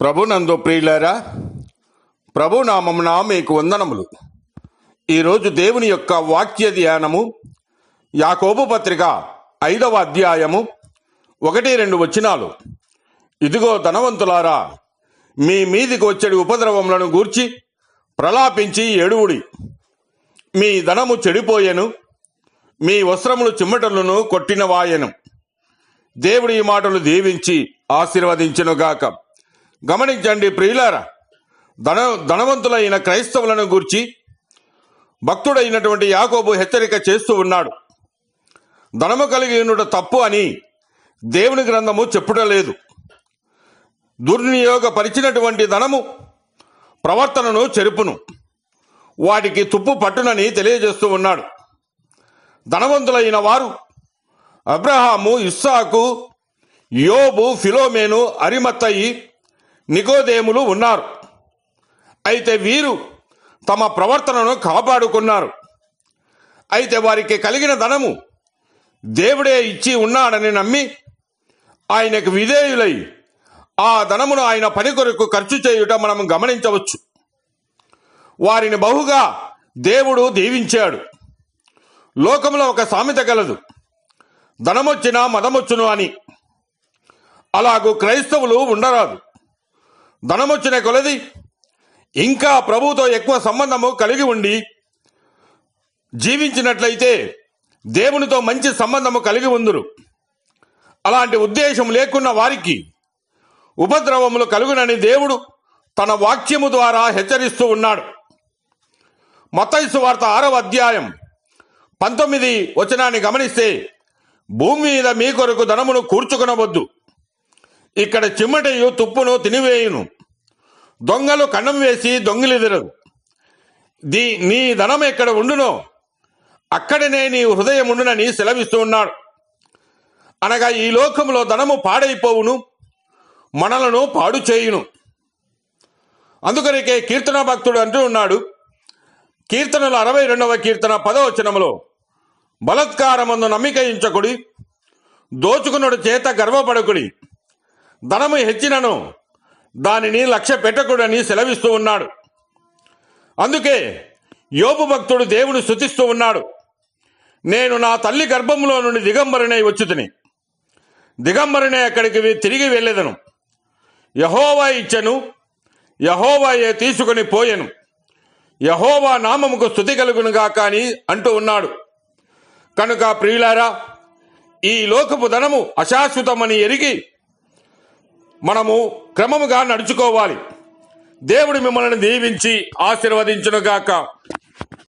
ప్రభునందు ప్రియులారా ప్రభునామమున మీకు వందనములు. ఈరోజు దేవుని యొక్క వాక్య ధ్యానము యాకోబు పత్రిక ఐదవ అధ్యాయము ఒకటి రెండు వచనాలు. ఇదిగో ధనవంతులారా మీ మీదికి వచ్చేడి ఉపద్రవములను గూర్చి ప్రలాపించి ఏడువుడి. మీ ధనము చెడిపోయెను మీ వస్త్రములు చిమ్మటలను కొట్టినవాయెను. దేవుడి ఈ మాటలు దీవించి ఆశీర్వదించునుగాక. గమనించండి ప్రియులారా ధన ధనవంతులైన క్రైస్తవులను గూర్చి భక్తుడైనటువంటి యాకోబు హెచ్చరిక చేస్తూ ఉన్నాడు. ధనము కలిగి ఉండుట తప్పు అని దేవుని గ్రంథము చెప్పుటలేదు. దుర్వినియోగపరిచినటువంటి ధనము ప్రవర్తనను చెరుపును. వాటికి తుప్పు పట్టునని తెలియజేస్తూ ఉన్నాడు. ధనవంతులైన వారు అబ్రహాము ఇస్సాకు యోబు ఫిలోమేను అరిమత్తయి నికోదేములు ఉన్నారు. అయితే వీరు తమ ప్రవర్తనను కాపాడుకున్నారు. అయితే వారికి కలిగిన ధనము దేవుడే ఇచ్చి ఉన్నాడని నమ్మి ఆయనకు విధేయులై ఆ ధనమును ఆయన పని కొరకు ఖర్చు చేయుట మనం గమనించవచ్చు. వారిని బహుగా దేవుడు దీవించాడు. లోకంలో ఒక సామెత కలదు ధనమొచ్చినా మదమొచ్చును అని. అలాగూ క్రైస్తవులు ఉండరాదు. ధనమొచ్చిన కొలది. ఇంకా ప్రభుతో ఎక్కువ సంబంధము కలిగి ఉండి జీవించినట్లయితే దేవునితో మంచి సంబంధము కలిగి ఉందురు. అలాంటి ఉద్దేశం లేకున్న వారికి ఉపద్రవములు కలుగునని దేవుడు తన వాక్యము ద్వారా హెచ్చరిస్తూ ఉన్నాడు. మత్తైసు వార్త ఆరవ అధ్యాయం పంతొమ్మిది వచనాన్ని గమనిస్తే భూమి మీద మీ కొరకు ధనమును కూర్చుకొనవద్దు. ఇక్కడ చిమ్మటయు తుప్పును తినివేయును. దొంగలు కన్నం వేసి దొంగిలిదరు. దీ నీ ధనం ఎక్కడ ఉండునో అక్కడనే నీ హృదయం ఉండునని సెలవిస్తూ ఉన్నాడు. అనగా ఈ లోకంలో ధనము పాడైపోవును మనలను పాడు చేయును. అందుకనికే కీర్తన భక్తుడు అంటూ ఉన్నాడు కీర్తనలు అరవై రెండవ కీర్తన పదవచనములో బలత్కారమందు నమ్మికయించకుడి దోచుకున్నడు చేత గర్వపడకుడి ధనము హెచ్చినను దానిని లక్ష్య పెట్టకూడని సెలవిస్తూ ఉన్నాడు. అందుకే యోపు భక్తుడు దేవుని స్థుతిస్తూ ఉన్నాడు. నేను నా తల్లి గర్భంలో నుండి దిగంబరినై వచ్చుతుని. దిగంబరినే అక్కడికి తిరిగి వెళ్ళేదను. యహోవా ఇచ్చను. యహోవాయే తీసుకొని పోయెను. యహోవా నామముకు స్థుతి కలుగునుగా కానీ అంటూ ఉన్నాడు. కనుక ప్రియులారా ఈ లోకపు ధనము అశాశ్వతమని ఎరిగి మనము క్రమముగా నడుచుకోవాలి. దేవుడు మిమ్మల్ని దీవించి ఆశీర్వదించునుగాక.